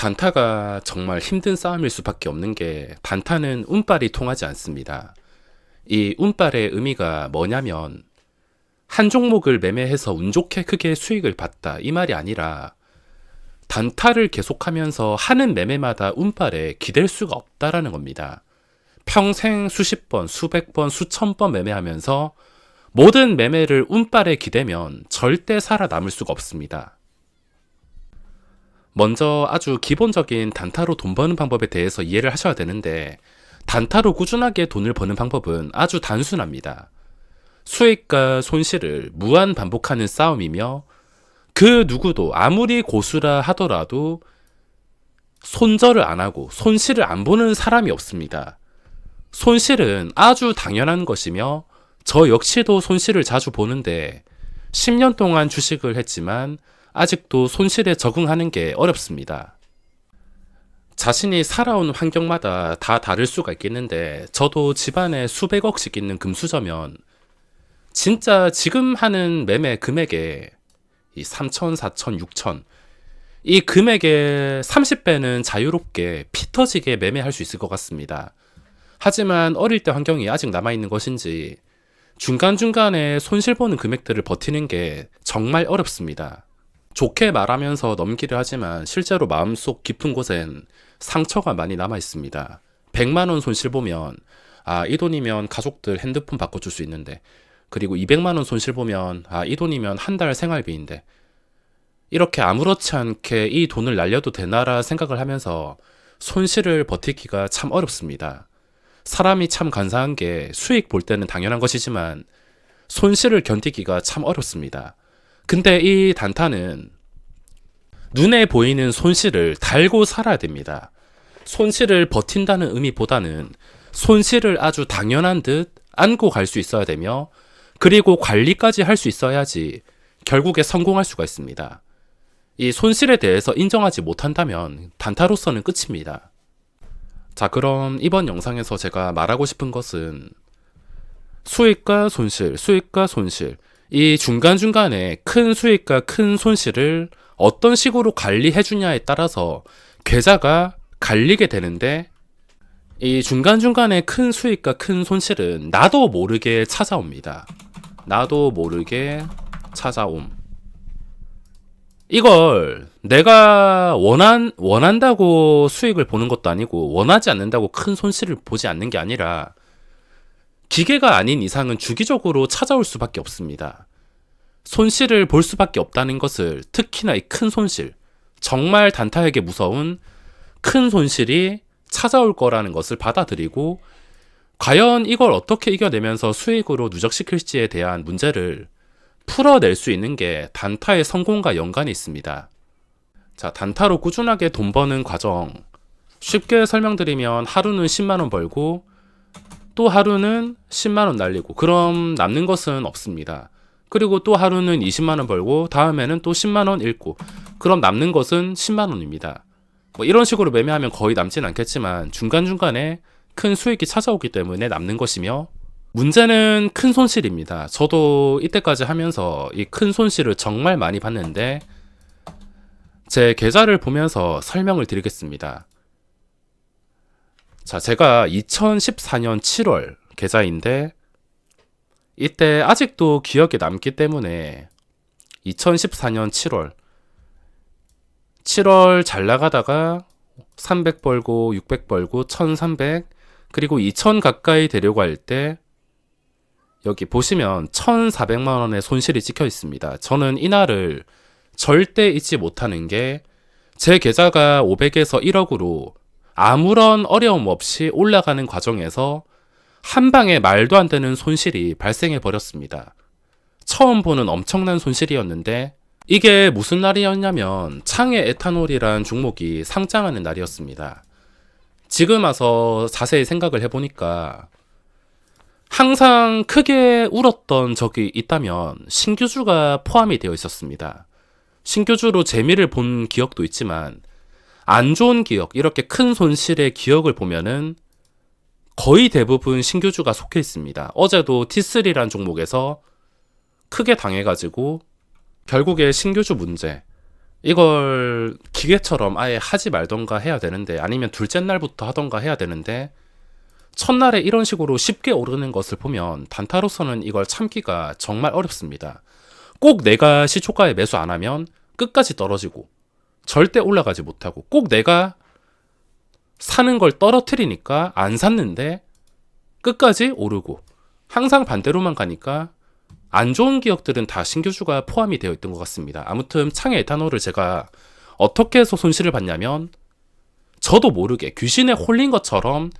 단타가 정말 힘든 싸움일 수밖에 없는 게 단타는 운빨이 통하지 않습니다. 이 운빨의 의미가 뭐냐면 한 종목을 매매해서 운 좋게 크게 수익을 봤다 이 말이 아니라 단타를 계속하면서 하는 매매마다 운빨에 기댈 수가 없다라는 겁니다. 평생 수십 번, 수백 번, 수천 번 매매하면서 모든 매매를 운빨에 기대면 절대 살아남을 수가 없습니다. 먼저 아주 기본적인 단타로 돈 버는 방법에 대해서 이해를 하셔야 되는데 단타로 꾸준하게 돈을 버는 방법은 아주 단순합니다. 수익과 손실을 무한 반복하는 싸움이며 그 누구도 아무리 고수라 하더라도 손절을 안 하고 손실을 안 보는 사람이 없습니다. 손실은 아주 당연한 것이며 저 역시도 손실을 자주 보는데 10년 동안 주식을 했지만 아직도 손실에 적응하는 게 어렵습니다. 자신이 살아온 환경마다 다 다를 수가 있겠는데 저도 집안에 수백억씩 있는 금수저면 진짜 지금 하는 매매 금액에 이 3천, 4천, 6천 이 금액의 30배는 자유롭게 피 터지게 매매할 수 있을 것 같습니다. 하지만 어릴 때 환경이 아직 남아있는 것인지 중간중간에 손실 보는 금액들을 버티는 게 정말 어렵습니다. 좋게 말하면서 넘기려 하지만 실제로 마음속 깊은 곳엔 상처가 많이 남아 있습니다. 100만 원 손실 보면, 아, 이 돈이면 가족들 핸드폰 바꿔 줄 수 있는데, 그리고 200만 원 손실 보면, 아, 이 돈이면 한 달 생활비인데, 이렇게 아무렇지 않게 이 돈을 날려도 되나라 생각을 하면서 손실을 버티기가 참 어렵습니다. 사람이 참 간사한 게 수익 볼 때는 당연한 것이지만 손실을 견디기가 참 어렵습니다. 근데 이 단타는 눈에 보이는 손실을 달고 살아야 됩니다. 손실을 버틴다는 의미보다는 손실을 아주 당연한 듯 안고 갈 수 있어야 되며 그리고 관리까지 할 수 있어야지 결국에 성공할 수가 있습니다. 이 손실에 대해서 인정하지 못한다면 단타로서는 끝입니다. 자, 그럼 이번 영상에서 제가 말하고 싶은 것은 수익과 손실, 수익과 손실, 이 중간중간에 큰 수익과 큰 손실을 어떤 식으로 관리해 주냐에 따라서 계좌가 갈리게 되는데 이 중간중간에 큰 수익과 큰 손실은 나도 모르게 찾아옵니다. 나도 모르게 찾아옴. 이걸 내가 원한, 원한다고 수익을 보는 것도 아니고 원하지 않는다고 큰 손실을 보지 않는 게 아니라 기계가 아닌 이상은 주기적으로 찾아올 수밖에 없습니다. 손실을 볼 수밖에 없다는 것을 특히나 이 큰 손실, 정말 단타에게 무서운 큰 손실이 찾아올 거라는 것을 받아들이고 과연 이걸 어떻게 이겨내면서 수익으로 누적시킬지에 대한 문제를 풀어낼 수 있는 게 단타의 성공과 연관이 있습니다. 자, 단타로 꾸준하게 돈 버는 과정. 쉽게 설명드리면 하루는 10만원 벌고 또 하루는 10만원 날리고 그럼 남는 것은 없습니다. 그리고 또 하루는 20만원 벌고 다음에는 또 10만원 잃고 그럼 남는 것은 10만원입니다. 뭐 이런 식으로 매매하면 거의 남진 않겠지만 중간중간에 큰 수익이 찾아오기 때문에 남는 것이며 문제는 큰 손실입니다. 저도 이때까지 하면서 이 큰 손실을 정말 많이 봤는데 제 계좌를 보면서 설명을 드리겠습니다. 자, 제가 2014년 7월 계좌인데 이때 아직도 기억에 남기 때문에 2014년 7월 7월 잘 나가다가 300 벌고 600 벌고 1300 그리고 2000 가까이 되려고 할 때 여기 보시면 1,400만 원의 손실이 찍혀 있습니다. 저는 이날을 절대 잊지 못하는 게 제 계좌가 500에서 1억으로 아무런 어려움 없이 올라가는 과정에서 한 방에 말도 안 되는 손실이 발생해 버렸습니다. 처음 보는 엄청난 손실이었는데 이게 무슨 날이었냐면 창의 에탄올이란 종목이 상장하는 날이었습니다. 지금 와서 자세히 생각을 해보니까 항상 크게 울었던 적이 있다면 신규주가 포함이 되어 있었습니다. 신규주로 재미를 본 기억도 있지만 안 좋은 기억, 이렇게 큰 손실의 기억을 보면은 거의 대부분 신규주가 속해 있습니다. 어제도 T3란 종목에서 크게 당해가지고 결국에 신규주 문제, 이걸 기계처럼 아예 하지 말던가 해야 되는데 아니면 둘째 날부터 하던가 해야 되는데 첫날에 이런 식으로 쉽게 오르는 것을 보면 단타로서는 이걸 참기가 정말 어렵습니다. 꼭 내가 시초가에 매수 안 하면 끝까지 떨어지고 절대 올라가지 못하고 꼭 내가 사는 걸 떨어뜨리니까 안 샀는데 끝까지 오르고 항상 반대로만 가니까 안 좋은 기업들은 다 신규주가 포함이 되어 있던 것 같습니다. 아무튼 창의 에탄올을 제가 어떻게 해서 손실을 봤냐면 저도 모르게 귀신에 홀린 것처럼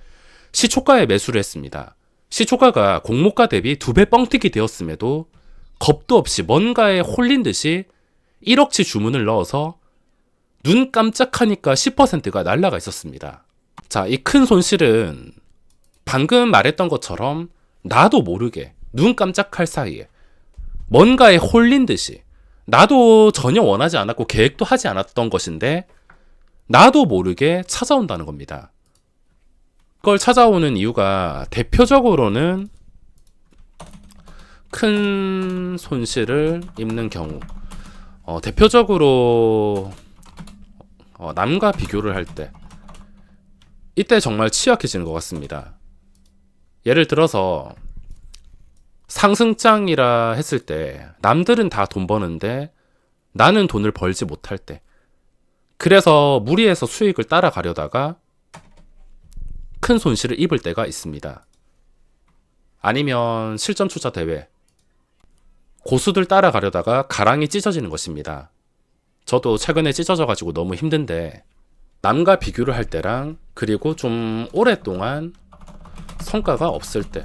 시초가에 매수를 했습니다. 시초가가 공모가 대비 두 배 뻥튀기 되었음에도 겁도 없이 뭔가에 홀린 듯이 1억치 주문을 넣어서 눈 깜짝하니까 10%가 날라가 있었습니다. 자, 이 큰 손실은 방금 말했던 것처럼 나도 모르게 눈 깜짝할 사이에 뭔가에 홀린 듯이 나도 전혀 원하지 않았고 계획도 하지 않았던 것인데 나도 모르게 찾아온다는 겁니다. 그걸 찾아오는 이유가 대표적으로는 큰 손실을 입는 경우 어, 대표적으로 어, 남과 비교를 할 때 이때 정말 취약해지는 것 같습니다. 예를 들어서 상승장이라 했을 때 남들은 다 돈 버는데 나는 돈을 벌지 못할 때 그래서 무리해서 수익을 따라가려다가 큰 손실을 입을 때가 있습니다. 아니면 실전 투자 대회 고수들 따라가려다가 가랑이 찢어지는 것입니다. 저도 최근에 찢어져 가지고 너무 힘든데 남과 비교를 할 때랑 그리고 좀 오랫동안 성과가 없을 때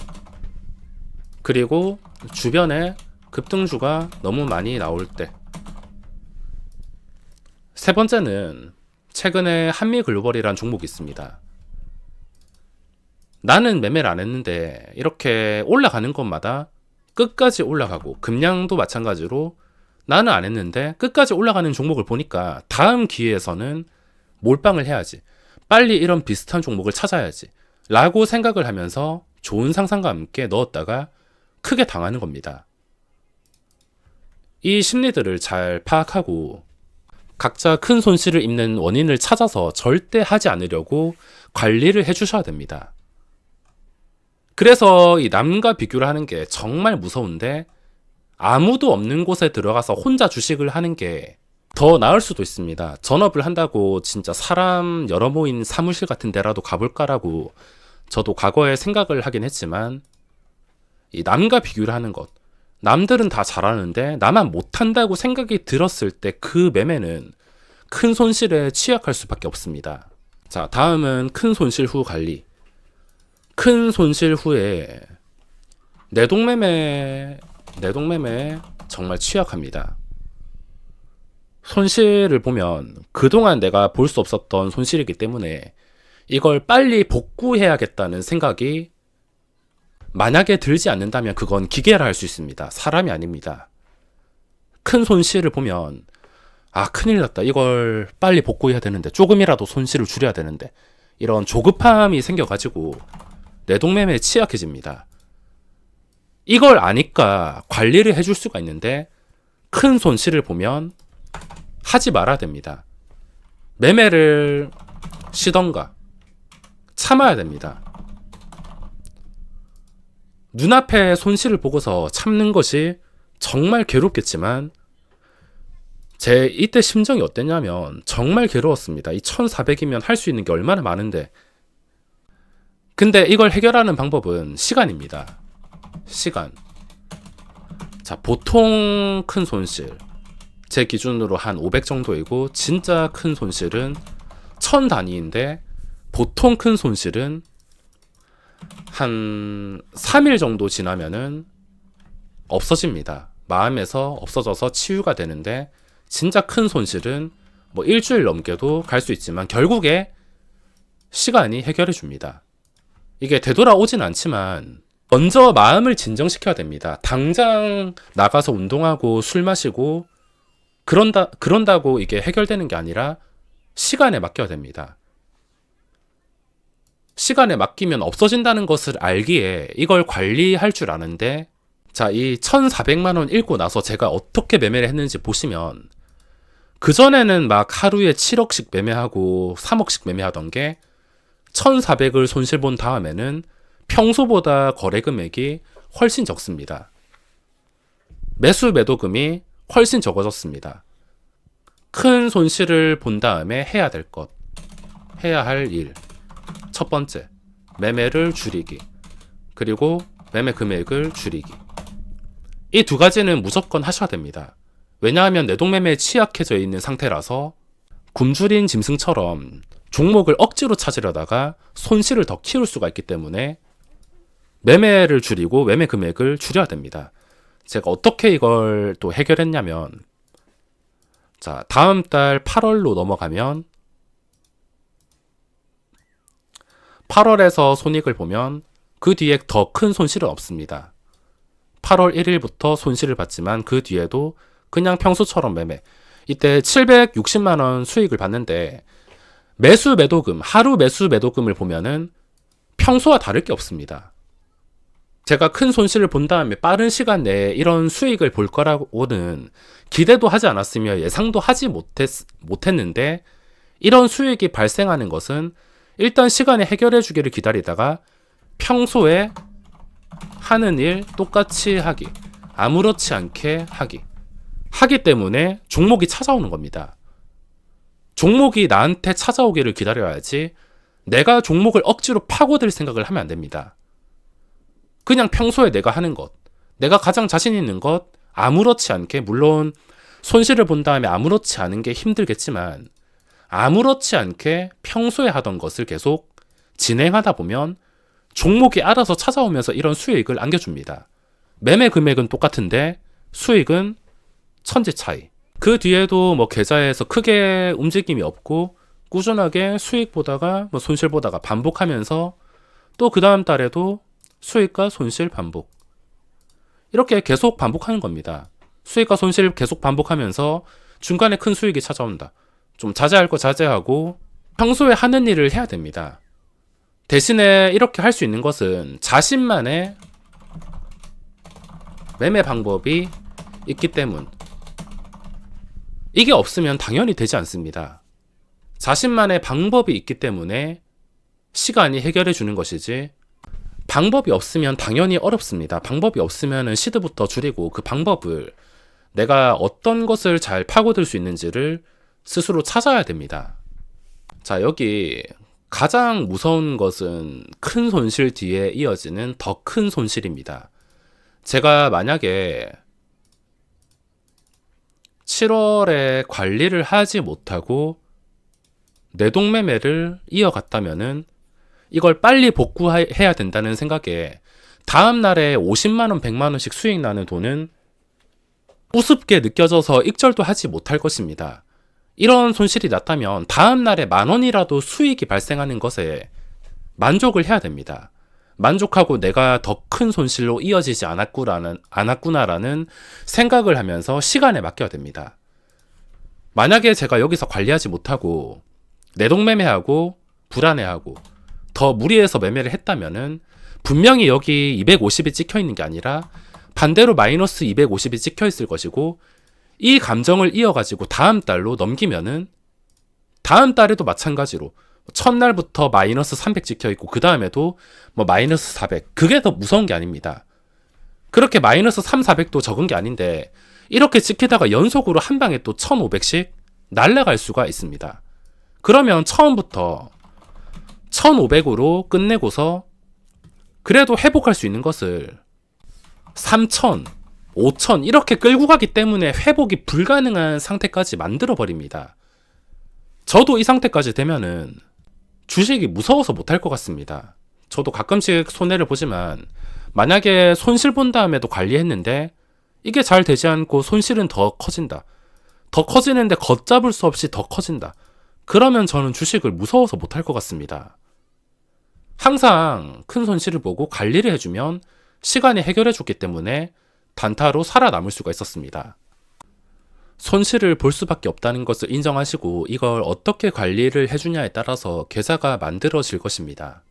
그리고 주변에 급등주가 너무 많이 나올 때 세 번째는 최근에 한미글로벌이란 종목이 있습니다. 나는 매매를 안 했는데 이렇게 올라가는 것마다 끝까지 올라가고 금량도 마찬가지로 나는 안 했는데 끝까지 올라가는 종목을 보니까 다음 기회에서는 몰빵을 해야지. 빨리 이런 비슷한 종목을 찾아야지. 라고 생각을 하면서 좋은 상상과 함께 넣었다가 크게 당하는 겁니다. 이 심리들을 잘 파악하고 각자 큰 손실을 입는 원인을 찾아서 절대 하지 않으려고 관리를 해주셔야 됩니다. 그래서 이 남과 비교를 하는 게 정말 무서운데 아무도 없는 곳에 들어가서 혼자 주식을 하는 게 더 나을 수도 있습니다. 전업을 한다고 진짜 사람 여러 모인 사무실 같은 데라도 가볼까라고 저도 과거에 생각을 하긴 했지만 이 남과 비교를 하는 것 남들은 다 잘하는데 나만 못한다고 생각이 들었을 때 그 매매는 큰 손실에 취약할 수밖에 없습니다. 자, 다음은 큰 손실 후 관리. 큰 손실 후에 내동매매 내동매매 정말 취약합니다. 손실을 보면 그동안 내가 볼 수 없었던 손실이기 때문에 이걸 빨리 복구해야겠다는 생각이 만약에 들지 않는다면 그건 기계라 할 수 있습니다. 사람이 아닙니다. 큰 손실을 보면 아 큰일 났다. 이걸 빨리 복구해야 되는데 조금이라도 손실을 줄여야 되는데 이런 조급함이 생겨가지고 내동매매에 취약해집니다. 이걸 아니까 관리를 해줄 수가 있는데 큰 손실을 보면 하지 말아야 됩니다. 매매를 쉬던가 참아야 됩니다. 눈앞에 손실을 보고서 참는 것이 정말 괴롭겠지만 제 이때 심정이 어땠냐면 정말 괴로웠습니다. 이 1400이면 할 수 있는 게 얼마나 많은데 근데 이걸 해결하는 방법은 시간입니다. 시간. 자, 보통 큰 손실. 제 기준으로 한 500 정도이고, 진짜 큰 손실은 1000 단위인데, 보통 큰 손실은 한 3일 정도 지나면은 없어집니다. 마음에서 없어져서 치유가 되는데, 진짜 큰 손실은 뭐 일주일 넘게도 갈 수 있지만, 결국에 시간이 해결해 줍니다. 이게 되돌아오진 않지만 먼저 마음을 진정시켜야 됩니다. 당장 나가서 운동하고 술 마시고 그런다 그런다고 이게 해결되는 게 아니라 시간에 맡겨야 됩니다. 시간에 맡기면 없어진다는 것을 알기에 이걸 관리할 줄 아는데 자, 이 1,400만 원 읽고 나서 제가 어떻게 매매를 했는지 보시면 그전에는 막 하루에 7억씩 매매하고 3억씩 매매하던 게 1,400을 손실 본 다음에는 평소보다 거래 금액이 훨씬 적습니다. 매수 매도금이 훨씬 적어졌습니다. 큰 손실을 본 다음에 해야 될 것, 해야 할 일. 첫 번째, 매매를 줄이기. 그리고 매매 금액을 줄이기. 이 두 가지는 무조건 하셔야 됩니다. 왜냐하면 내동매매에 취약해져 있는 상태라서 굶주린 짐승처럼 종목을 억지로 찾으려다가 손실을 더 키울 수가 있기 때문에 매매를 줄이고 매매 금액을 줄여야 됩니다. 제가 어떻게 이걸 또 해결했냐면 자, 다음 달 8월로 넘어가면 8월에서 손익을 보면 그 뒤에 더 큰 손실은 없습니다. 8월 1일부터 손실을 봤지만 그 뒤에도 그냥 평소처럼 매매. 이때 760만 원 수익을 봤는데 매수 매도금, 하루 매수 매도금을 보면은 평소와 다를 게 없습니다. 제가 큰 손실을 본 다음에 빠른 시간 내에 이런 수익을 볼 거라고는 기대도 하지 않았으며 예상도 하지 못했, 못했는데 이런 수익이 발생하는 것은 일단 시간에 해결해 주기를 기다리다가 평소에 하는 일 똑같이 하기. 아무렇지 않게 하기. 하기 때문에 종목이 찾아오는 겁니다. 종목이 나한테 찾아오기를 기다려야지 내가 종목을 억지로 파고들 생각을 하면 안 됩니다. 그냥 평소에 내가 하는 것, 내가 가장 자신 있는 것, 아무렇지 않게, 물론 손실을 본 다음에 아무렇지 않은 게 힘들겠지만, 아무렇지 않게 평소에 하던 것을 계속 진행하다 보면 종목이 알아서 찾아오면서 이런 수익을 안겨줍니다. 매매 금액은 똑같은데 수익은 천지 차이. 그 뒤에도 뭐 계좌에서 크게 움직임이 없고 꾸준하게 수익 보다가 뭐 손실 보다가 반복하면서 또 그 다음 달에도 수익과 손실 반복. 이렇게 계속 반복하는 겁니다. 수익과 손실 계속 반복하면서 중간에 큰 수익이 찾아온다. 좀 자제할 거 자제하고 평소에 하는 일을 해야 됩니다. 대신에 이렇게 할 수 있는 것은 자신만의 매매 방법이 있기 때문. 이게 없으면 당연히 되지 않습니다. 자신만의 방법이 있기 때문에 시간이 해결해 주는 것이지 방법이 없으면 당연히 어렵습니다. 방법이 없으면 시드부터 줄이고 그 방법을 내가 어떤 것을 잘 파고들 수 있는지를 스스로 찾아야 됩니다. 자, 여기 가장 무서운 것은 큰 손실 뒤에 이어지는 더 큰 손실입니다. 제가 만약에 7월에 관리를 하지 못하고 내동매매를 이어갔다면은 이걸 빨리 복구해야 된다는 생각에 다음 날에 50만 원, 100만 원씩 수익 나는 돈은 우습게 느껴져서 익절도 하지 못할 것입니다. 이런 손실이 났다면 다음 날에 만 원이라도 수익이 발생하는 것에 만족을 해야 됩니다. 만족하고 내가 더 큰 손실로 이어지지 않았구라는, 않았구나라는 생각을 하면서 시간에 맡겨야 됩니다. 만약에 제가 여기서 관리하지 못하고 내동매매하고 불안해하고 더 무리해서 매매를 했다면은 분명히 여기 250이 찍혀 있는 게 아니라 반대로 마이너스 250이 찍혀 있을 것이고 이 감정을 이어가지고 다음 달로 넘기면은 다음 달에도 마찬가지로 첫날부터 마이너스 300 찍혀 있고 그 다음에도 뭐 마이너스 400 그게 더 무서운 게 아닙니다. 그렇게 마이너스 3, 400도 적은 게 아닌데 이렇게 찍히다가 연속으로 한 방에 또 1500씩 날라갈 수가 있습니다. 그러면 처음부터 1500으로 끝내고서 그래도 회복할 수 있는 것을 3000, 5000 이렇게 끌고 가기 때문에 회복이 불가능한 상태까지 만들어 버립니다. 저도 이 상태까지 되면은 주식이 무서워서 못할 것 같습니다. 저도 가끔씩 손해를 보지만 만약에 손실 본 다음에도 관리했는데 이게 잘 되지 않고 손실은 더 커진다. 더 커지는데 걷잡을 수 없이 더 커진다. 그러면 저는 주식을 무서워서 못할 것 같습니다. 항상 큰 손실을 보고 관리를 해주면 시간이 해결해 줬기 때문에 단타로 살아남을 수가 있었습니다. 손실을 볼 수밖에 없다는 것을 인정하시고 이걸 어떻게 관리를 해주냐에 따라서 계좌가 만들어질 것입니다.